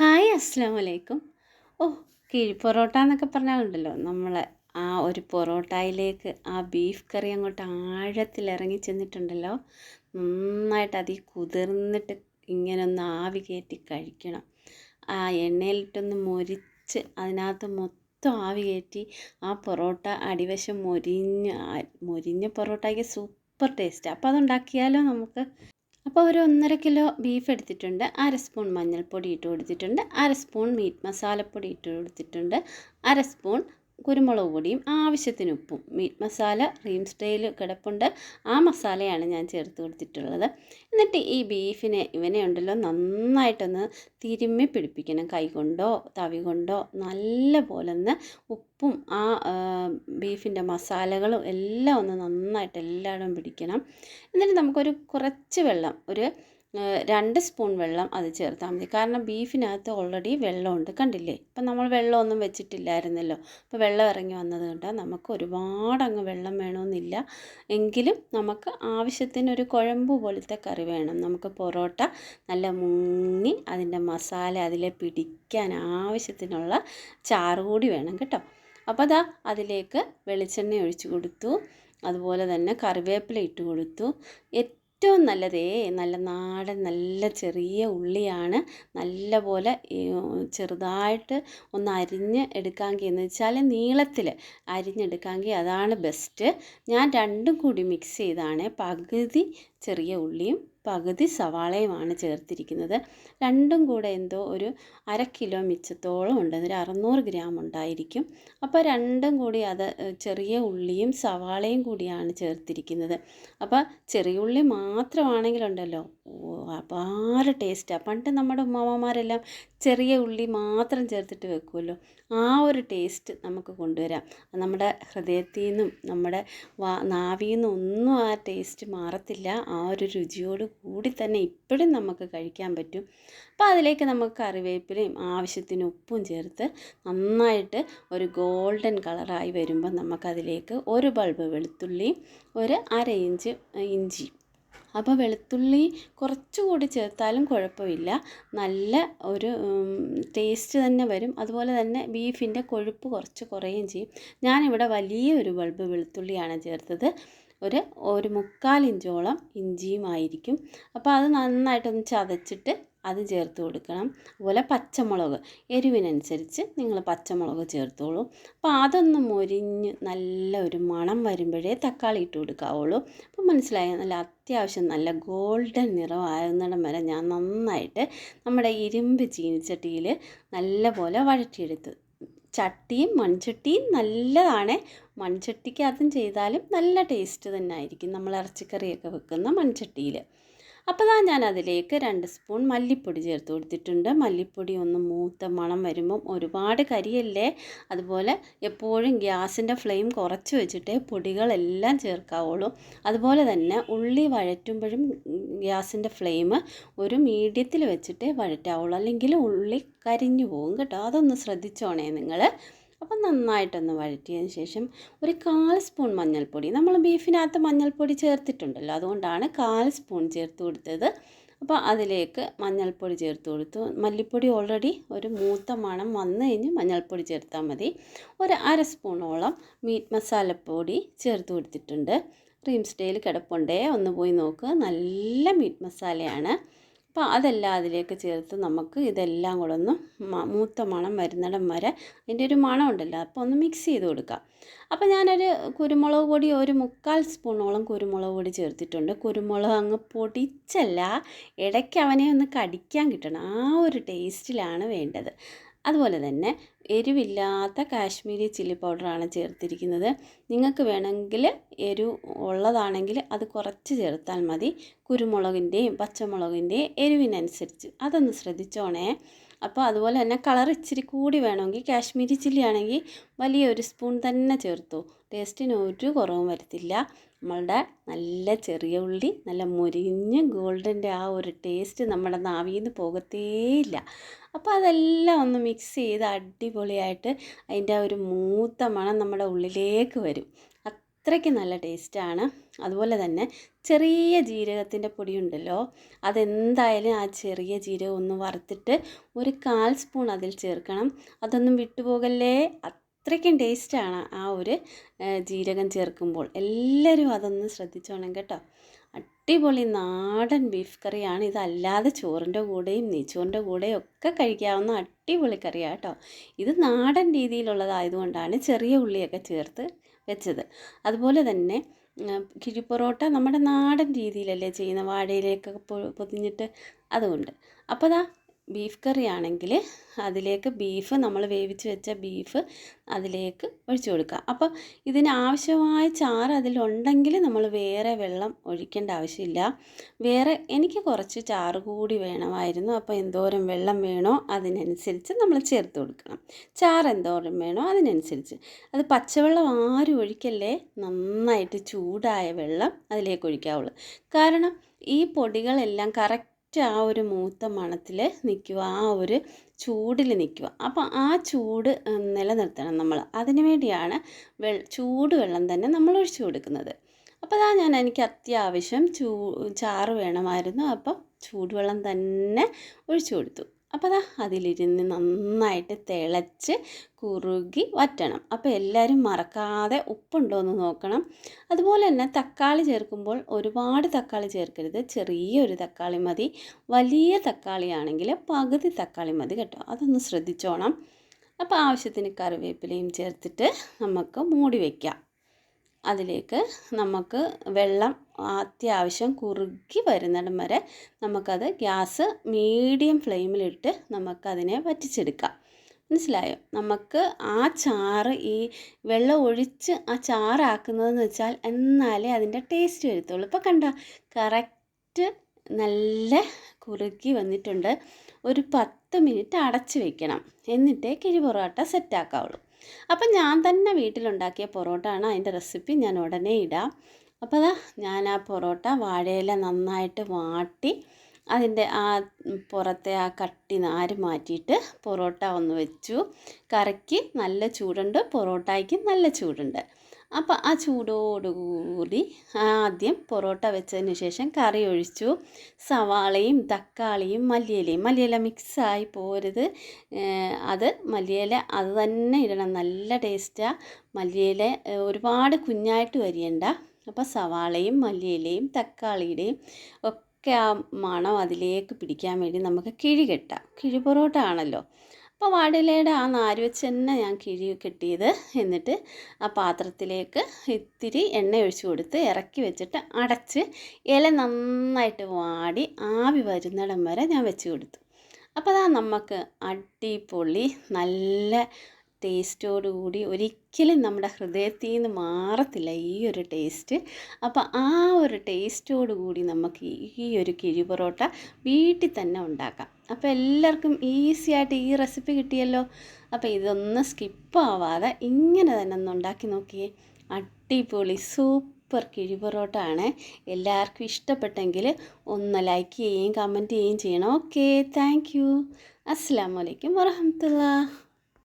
Hi അസ്സാം വലൈക്കും ഓ കിഴി പൊറോട്ട എന്നൊക്കെ പറഞ്ഞാലുണ്ടല്ലോ നമ്മൾ ആ ഒരു പൊറോട്ടയിലേക്ക് ആ ബീഫ് കറി അങ്ങോട്ട് ആഴത്തിൽ ഇറങ്ങി ചെന്നിട്ടുണ്ടല്ലോ. നന്നായിട്ട് അതിൽ കുതിർന്നിട്ട് ഇങ്ങനെ ഒന്ന് ആവി കയറ്റി കഴിക്കണം. ആ എണ്ണയിലിട്ടൊന്ന് മൊരിച്ച് അതിനകത്ത് മൊത്തം ആവി കയറ്റി ആ പൊറോട്ട അടിവശം മൊരിഞ്ഞ് മൊരിഞ്ഞ പൊറോട്ടയ്ക്ക് സൂപ്പർ ടേസ്റ്റ്. അപ്പോൾ അതുണ്ടാക്കിയാലോ നമുക്ക്? അപ്പോൾ ഒരു ഒന്നര കിലോ ബീഫ് എടുത്തിട്ടുണ്ട് അര സ്പൂൺ മഞ്ഞൾപ്പൊടി ഇട്ട് കൊടുത്തിട്ടുണ്ട് അര സ്പൂൺ മീറ്റ് മസാലപ്പൊടി ഇട്ട് കൊടുത്തിട്ടുണ്ട് അര സ്പൂൺ കുരുമുളക് പൊടിയും ആവശ്യത്തിന് ഉപ്പും. മീറ്റ് മസാല റീം സ്റ്റൈൽ കിടപ്പുണ്ട്. ആ മസാലയാണ് ഞാൻ ചേർത്ത് കൊടുത്തിട്ടുള്ളത്. എന്നിട്ട് ഈ ബീഫിനെ ഇവനെ ഉണ്ടല്ലോ നന്നായിട്ടൊന്ന് തിരുമ്മി പിടിപ്പിക്കണം. കൈ കൊണ്ടോ തവി കൊണ്ടോ നല്ല പോലെ ഒന്ന് ഉപ്പും ആ ബീഫിന്റെ മസാലകളും എല്ലാം ഒന്ന് നന്നായിട്ട് എല്ലായിടവും പിടിക്കണം. എന്നിട്ട് നമുക്കൊരു കുറച്ച് വെള്ളം ഒരു രണ്ട് സ്പൂൺ വെള്ളം അത് ചേർത്താൽ മതി. കാരണം ബീഫിനകത്ത് ഓൾറെഡി വെള്ളമുണ്ട്. കണ്ടില്ലേ? ഇപ്പം നമ്മൾ വെള്ളമൊന്നും വെച്ചിട്ടില്ലായിരുന്നല്ലോ. അപ്പോൾ വെള്ളം ഇറങ്ങി വന്നത് കൊണ്ടാൽ നമുക്ക് ഒരുപാട് അങ്ങ് വെള്ളം വേണമെന്നില്ല. എങ്കിലും നമുക്ക് ആവശ്യത്തിന് ഒരു കുഴമ്പ് പോലത്തെ കറി വേണം. നമുക്ക് പൊറോട്ട നല്ല മുങ്ങി അതിന്റെ മസാല അതിലെ പിടിക്കാൻ ആവശ്യത്തിനുള്ള ചാറ് കൂടി വേണം കേട്ടോ. അപ്പോൾ അതാ അതിലേക്ക് വെളിച്ചെണ്ണ ഒഴിച്ചു കൊടുത്തു. അതുപോലെ തന്നെ കറിവേപ്പില ഇട്ട് കൊടുത്തു. ഏറ്റവും നല്ലതേ നല്ല നാടൻ നല്ല ചെറിയ ഉള്ളിയാണ്. നല്ല പോലെ ചെറുതായിട്ട് ഒന്ന് അരിഞ്ഞ് എടുക്കാമെങ്കിൽ എന്ന് വെച്ചാൽ നീളത്തിൽ അരിഞ്ഞെടുക്കാമെങ്കിൽ അതാണ് ബെസ്റ്റ് ഞാൻ രണ്ടും കൂടി മിക്സ് ചെയ്താണ്. പകുതി ചെറിയ ഉള്ളിയും പകുതി സവാളയുമാണ് ചേർത്തിരിക്കുന്നത്. രണ്ടും കൂടെ എന്തോ ഒരു അര കിലോ മിച്ചത്തോളം ഉണ്ട്. ഒരു അറുന്നൂറ് ഗ്രാം ഉണ്ടായിരിക്കും. അപ്പോൾ രണ്ടും കൂടി അത് ചെറിയ ഉള്ളിയും സവാളയും കൂടിയാണ് ചേർത്തിരിക്കുന്നത്. അപ്പോൾ ചെറിയ ഉള്ളി മാത്രമാണെങ്കിലുണ്ടല്ലോ. അപാര ടേസ്റ്റാണ് പണ്ട് നമ്മുടെ ഉമ്മാമ്മമാരെല്ലാം ചെറിയ ഉള്ളി മാത്രം ചേർത്തിട്ട് വെക്കുമല്ലോ ആ ഒരു ടേസ്റ്റ് നമുക്ക് കൊണ്ടുവരാം. നമ്മുടെ ഹൃദയത്തിൽ നിന്നും നമ്മുടെ വാ നാവിൽ നിന്നും ഒന്നും ആ ടേസ്റ്റ് മാറത്തില്ല. ആ ഒരു രുചിയോട് കൂടി തന്നെ ഇപ്പോഴും നമുക്ക് കഴിക്കാൻ പറ്റും. അപ്പോൾ അതിലേക്ക് നമുക്ക് കറിവേപ്പിലയും ആവശ്യത്തിന് ഉപ്പും ചേർത്ത് നന്നായിട്ട് ഒരു ഗോൾഡൻ കളറായി വരുമ്പോൾ നമുക്കതിലേക്ക് ഒരു ബൾബ് വെളുത്തുള്ളിയും ഒരു അര ഇഞ്ച് ഇഞ്ചി. അപ്പോൾ വെളുത്തുള്ളി കുറച്ചുകൂടി ചേർത്താലും കുഴപ്പമില്ല. നല്ല ഒരു ടേസ്റ്റ് തന്നെ വരും. അതുപോലെ തന്നെ ബീഫിന്റെ കൊഴുപ്പ് കുറച്ച് കുറയുകയും ചെയ്യും. ഞാനിവിടെ വലിയൊരു ബൾബ് വെളുത്തുള്ളിയാണ് ചേർത്തത്. ഒരു ഒരു മുക്കാൽ ഇഞ്ചോളം ഇഞ്ചിയും ആയിരിക്കും. അപ്പോൾ അത് നന്നായിട്ടൊന്ന് ചതച്ചിട്ട് അത് ചേർത്ത് കൊടുക്കണം. അതുപോലെ പച്ചമുളക് എരിവിനനുസരിച്ച് നിങ്ങൾ പച്ചമുളക് ചേർത്തോളൂ. അപ്പോൾ അതൊന്ന് മൊരിഞ്ഞ് നല്ല ഒരു മണം വരുമ്പോഴേ തക്കാളി ഇട്ട് കൊടുക്കാവുള്ളൂ. അപ്പോൾ മനസ്സിലായി? നല്ല അത്യാവശ്യം നല്ല ഗോൾഡൻ നിറമാകുന്നിടം വരെ ഞാൻ നന്നായിട്ട് നമ്മുടെ ഇരുമ്പ് ചീനിച്ചട്ടിയിൽ നല്ല പോലെ വഴറ്റിയെടുത്ത്. ചട്ടിയും മൺചട്ടിയും നല്ലതാണ് മൺചട്ടിക്ക് അതും ചെയ്താലും നല്ല ടേസ്റ്റ് തന്നെ ആയിരിക്കും. നമ്മൾ ഇറച്ചിക്കറിയൊക്കെ വെക്കുന്ന മൺചട്ടിയിൽ. അപ്പോൾ ഞാൻ അതിലേക്ക് രണ്ട് സ്പൂൺ മല്ലിപ്പൊടി ചേർത്ത് കൊടുത്തിട്ടുണ്ട്. മല്ലിപ്പൊടി ഒന്ന് മൂത്ത മണം വരുമ്പം ഒരുപാട് കരിയല്ലേ? അതുപോലെ എപ്പോഴും ഗ്യാസിന്റെ ഫ്ലെയിം കുറച്ച് വെച്ചിട്ടേ പൊടികളെല്ലാം ചേർക്കാവുള്ളൂ. അതുപോലെ തന്നെ ഉള്ളി വഴറ്റുമ്പോഴും ഗ്യാസിന്റെ ഫ്ലെയിം ഒരു മീഡിയത്തിൽ വെച്ചിട്ടേ വഴറ്റാവുള്ളൂ. അല്ലെങ്കിൽ ഉള്ളി കരിഞ്ഞു പോകും കേട്ടോ. അതൊന്ന് ശ്രദ്ധിച്ചോണേ നിങ്ങൾ. അപ്പം നന്നായിട്ടൊന്ന് വഴറ്റിയതിന് ശേഷം ഒരു കാൽ സ്പൂൺ മഞ്ഞൾപ്പൊടി. നമ്മൾ ബീഫിനകത്ത് മഞ്ഞൾപ്പൊടി ചേർത്തിട്ടുണ്ടല്ലോ അതുകൊണ്ടാണ് കാൽ സ്പൂൺ ചേർത്ത് കൊടുത്തത്. അപ്പോൾ അതിലേക്ക് മഞ്ഞൾപ്പൊടി ചേർത്ത് കൊടുത്തു. മല്ലിപ്പൊടി ഓൾറെഡി ഒരു മൂത്ത മണം വന്നു കഴിഞ്ഞ് മഞ്ഞൾപ്പൊടി ചേർത്താൽ മതി. ഒരു അര സ്പൂണോളം മീറ്റ് മസാലപ്പൊടി ചേർത്ത് കൊടുത്തിട്ടുണ്ട്. ക്രീം സ്റ്റൈൽ കിടപ്പുണ്ടേ ഒന്ന് പോയി നോക്ക്. നല്ല മീറ്റ് മസാലയാണ്. അപ്പോൾ അതെല്ലാം അതിലേക്ക് ചേർത്ത് നമുക്ക് ഇതെല്ലാം കൂടെ ഒന്ന് മൂത്ത മണം വരുന്നിടം വരെ അതിന്റെ ഒരു മണം ഉണ്ടല്ലോ അപ്പോൾ ഒന്ന് മിക്സ് ചെയ്ത് കൊടുക്കാം. അപ്പോൾ ഞാനൊരു കുരുമുളക് പൊടി ഒരു മുക്കാൽ സ്പൂണോളം കുരുമുളക് പൊടി ചേർത്തിട്ടുണ്ട്. കുരുമുളക് അങ്ങ് പൊടിച്ചല്ല ഇടയ്ക്ക് അവനെ ഒന്ന് കടിക്കാൻ കിട്ടണം. ആ ഒരു ടേസ്റ്റിലാണ് വേണ്ടത്. അതുപോലെ തന്നെ എരിവില്ലാത്ത കാശ്മീരി ചില്ലി പൗഡറാണ് ചേർത്തിരിക്കുന്നത്. നിങ്ങൾക്ക് വേണമെങ്കിൽ എരിവ് ഉള്ളതാണെങ്കിൽ അത് കുറച്ച് ചേർത്താൽ മതി. കുരുമുളകിന്റെയും പച്ചമുളകിന്റെയും എരിവിനനുസരിച്ച്. അതൊന്ന് ശ്രദ്ധിച്ചോണേ. അപ്പോൾ അതുപോലെ തന്നെ കളർ ഇച്ചിരി കൂടി വേണമെങ്കിൽ കാശ്മീരി ചില്ലി ആണെങ്കിൽ വലിയൊരു സ്പൂൺ തന്നെ ചേർത്തു. ടേസ്റ്റിന് ഒരു കുറവും വരത്തില്ല. നമ്മളുടെ നല്ല ചെറിയ ഉള്ളി നല്ല മുരിഞ്ഞ് ഗോൾഡന്റെ ആ ഒരു ടേസ്റ്റ് നമ്മുടെ നാവിൽ നിന്ന് പോകത്തേയില്ല. അപ്പോൾ അതെല്ലാം ഒന്ന് മിക്സ് ചെയ്ത് അടിപൊളിയായിട്ട് അതിന്റെ ആ ഒരു മൂത്ത മണം നമ്മുടെ ഉള്ളിലേക്ക് വരും. അത്രയ്ക്ക് നല്ല ടേസ്റ്റാണ് അതുപോലെ തന്നെ ചെറിയ ജീരകത്തിന്റെ പൊടിയുണ്ടല്ലോ അതെന്തായാലും ആ ചെറിയ ജീരകം ഒന്ന് വറുത്തിട്ട് ഒരു കാൽ സ്പൂൺ അതിൽ ചേർക്കണം. അതൊന്നും വിട്ടുപോകല്ലേ? അത്രയ്ക്കും ടേസ്റ്റാണ് ആ ഒരു ജീരകം ചേർക്കുമ്പോൾ. എല്ലാവരും അതൊന്ന് ശ്രദ്ധിച്ചോണം കേട്ടോ. അടിപൊളി നാടൻ ബീഫ് കറിയാണ്. ഇതല്ലാതെ ചോറിന്റെ കൂടെയും നെയ്ച്ചോറിന്റെ കൂടെയും ഒക്കെ കഴിക്കാവുന്ന അടിപൊളി കറിയാണ് കേട്ടോ ഇത് നാടൻ രീതിയിലുള്ളതായതുകൊണ്ടാണ് ചെറിയ ഉള്ളിയൊക്കെ ചേർത്ത് വെച്ചത്. അതുപോലെ തന്നെ കിഴിപ്പൊറോട്ട നമ്മുടെ നാടൻ രീതിയിലല്ലേ ചെയ്യുന്ന വാഴയിലേക്കൊക്കെ പൊതിഞ്ഞിട്ട് അതുകൊണ്ട്. അപ്പോൾ ദാ ബീഫ് കറി ആണെങ്കിൽ അതിലേക്ക് ബീഫ് നമ്മൾ വേവിച്ച് വെച്ച ബീഫ് അതിലേക്ക് ഒഴിച്ചു കൊടുക്കുക. അപ്പോൾ ഇതിന് ആവശ്യമായ ചാറ് അതിലുണ്ടെങ്കിൽ നമ്മൾ വേറെ വെള്ളം ഒഴിക്കേണ്ട ആവശ്യമില്ല. വേറെ എനിക്ക് കുറച്ച് ചാറ് കൂടി വേണമായിരുന്നു. അപ്പോൾ എന്തോരം വെള്ളം വേണോ അതിനനുസരിച്ച് നമ്മൾ ചേർത്ത് കൊടുക്കണം. ചാറ് എന്തോരം വേണോ അതിനനുസരിച്ച്. അത് പച്ചവെള്ളം ആരും ഒഴിക്കല്ലേ? നന്നായിട്ട് ചൂടായ വെള്ളം അതിലേക്ക് ഒഴിക്കാവുള്ളൂ. കാരണം ഈ പൊടികളെല്ലാം കറക്റ്റ് ആ ഒരു മൂത്ത മണത്തിൽ നിൽക്കുക ആ ഒരു ചൂടിൽ നിൽക്കുക അപ്പോൾ ആ ചൂട് നിലനിർത്തണം നമ്മൾ അതിനു വേണ്ടിയാണ് ചൂട് വെള്ളം തന്നെ നമ്മൾ ഒഴിച്ചു കൊടുക്കുന്നത്. അപ്പോൾ അതാ ഞാൻ എനിക്ക് അത്യാവശ്യം ചൂ ചാറ് വേണമായിരുന്നു. അപ്പം ചൂടുവെള്ളം തന്നെ ഒഴിച്ചു കൊടുത്തു. അപ്പോൾ അതാ അതിലിരുന്ന് നന്നായിട്ട് തിളച്ച് കുറുകി വറ്റണം. അപ്പോൾ എല്ലാവരും മറക്കാതെ ഉപ്പുണ്ടോ എന്ന് നോക്കണം. അതുപോലെ തന്നെ തക്കാളി ചേർക്കുമ്പോൾ ഒരുപാട് തക്കാളി ചേർക്കരുത്. ചെറിയൊരു തക്കാളി മതി. വലിയ തക്കാളിയാണെങ്കിൽ പകുതി തക്കാളി മതി കേട്ടോ. അതൊന്ന് ശ്രദ്ധിച്ചോണം. അപ്പോൾ ആവശ്യത്തിന് കറിവേപ്പിലയും ചേർത്തിട്ട് നമുക്ക് മൂടി വയ്ക്കാം അതിലേക്ക് നമുക്ക് വെള്ളം അത്യാവശ്യം കുറുകി വരുന്നിടം വരെ നമുക്കത് ഗ്യാസ് മീഡിയം ഫ്ലെയിമിലിട്ട് നമുക്കതിനെ വറ്റിച്ചെടുക്കാം. മനസ്സിലായോ? നമുക്ക് ആ ചാറ് ഈ വെള്ളം ഒഴിച്ച് ആ ചാറാക്കുന്നതെന്ന് വെച്ചാൽ എന്നാലേ അതിന്റെ ടേസ്റ്റ് വരത്തുള്ളൂ. ഇപ്പോൾ കണ്ട? കറക്റ്റ് നല്ല കുറുക്കി വന്നിട്ടുണ്ട്. ഒരു പത്ത് മിനിറ്റ് അടച്ച് വെക്കണം. എന്നിട്ടേ കിഴി പൊറോട്ട സെറ്റാക്കാവുള്ളൂ. അപ്പം ഞാൻ തന്നെ വീട്ടിലുണ്ടാക്കിയ പൊറോട്ട ആണ് അതിന്റെ റെസിപ്പി ഞാൻ ഉടനെ ഇടാം. അപ്പോൾ അതാ ഞാൻ ആ പൊറോട്ട വാഴയില നന്നായിട്ട് വാട്ടി അതിന്റെ ആ പുറത്തെ ആ കട്ടി നാര് മാറ്റിയിട്ട് പൊറോട്ട ഒന്ന് വെച്ചു. കറക്കി നല്ല ചൂടുണ്ട് പൊറോട്ടയ്ക്ക് നല്ല ചൂടുണ്ട്. അപ്പോൾ ആ ചൂടോടുകൂടി ആദ്യം പൊറോട്ട വെച്ചതിന് ശേഷം കറി ഒഴിച്ചു. സവാളയും തക്കാളിയും മല്ലിയിലയും. മല്ലിയില മിക്സായി പോരുത്. അത് മല്ലിയില അത് തന്നെ ഇടണം. നല്ല ടേസ്റ്റാണ് മല്ലിയില ഒരുപാട് കുഞ്ഞായിട്ട് വരിയണ്ട. അപ്പോൾ സവാളയും മല്ലിയിലയും തക്കാളിയുടെയും ഒക്കെ ആ മണം അതിലേക്ക് പിടിക്കാൻ വേണ്ടി നമുക്ക് കിഴി കെട്ടാം. കിഴി പൊറോട്ട ആണല്ലോ. അപ്പോൾ വാടിലയുടെ ആ നാര് വെച്ച് തന്നെ ഞാൻ കിഴി കെട്ടിയത്. എന്നിട്ട് ആ പാത്രത്തിലേക്ക് ഇത്തിരി എണ്ണ ഒഴിച്ചു കൊടുത്ത് ഇറക്കി വെച്ചിട്ട് അടച്ച് ഇല നന്നായിട്ട് വാടി ആവി വരുന്നിടം വരെ ഞാൻ വെച്ച് കൊടുത്തു. അപ്പോൾ അതാ നമുക്ക് അടിപൊളി നല്ല ടേസ്റ്റോടുകൂടി ഒരിക്കലും നമ്മുടെ ഹൃദയത്തിൽ നിന്ന് മാറത്തില്ല ഈ ഒരു ടേസ്റ്റ്. അപ്പോൾ ആ ഒരു ടേസ്റ്റോടുകൂടി നമുക്ക് ഈ ഒരു കിഴി പൊറോട്ട വീട്ടിൽ തന്നെ ഉണ്ടാക്കാം. അപ്പോൾ എല്ലാവർക്കും ഈസി ആയിട്ട് ഈ റെസിപ്പി കിട്ടിയല്ലോ. അപ്പോൾ ഇതൊന്നും സ്കിപ്പ് ആവാതെ ഇങ്ങനെ തന്നെ ഒന്ന് ഉണ്ടാക്കി നോക്കിയേ. അടിപൊളി സൂപ്പർ കിഴി പൊറോട്ട ആണ്. എല്ലാവർക്കും ഇഷ്ടപ്പെട്ടെങ്കിൽ ഒന്ന് ലൈക്ക് ചെയ്യുകയും കമന്റ് ചെയ്യുകയും ചെയ്യണം. Okay thank you. അസ്സാം വലൈക്കും വറഹമത്തുള്ള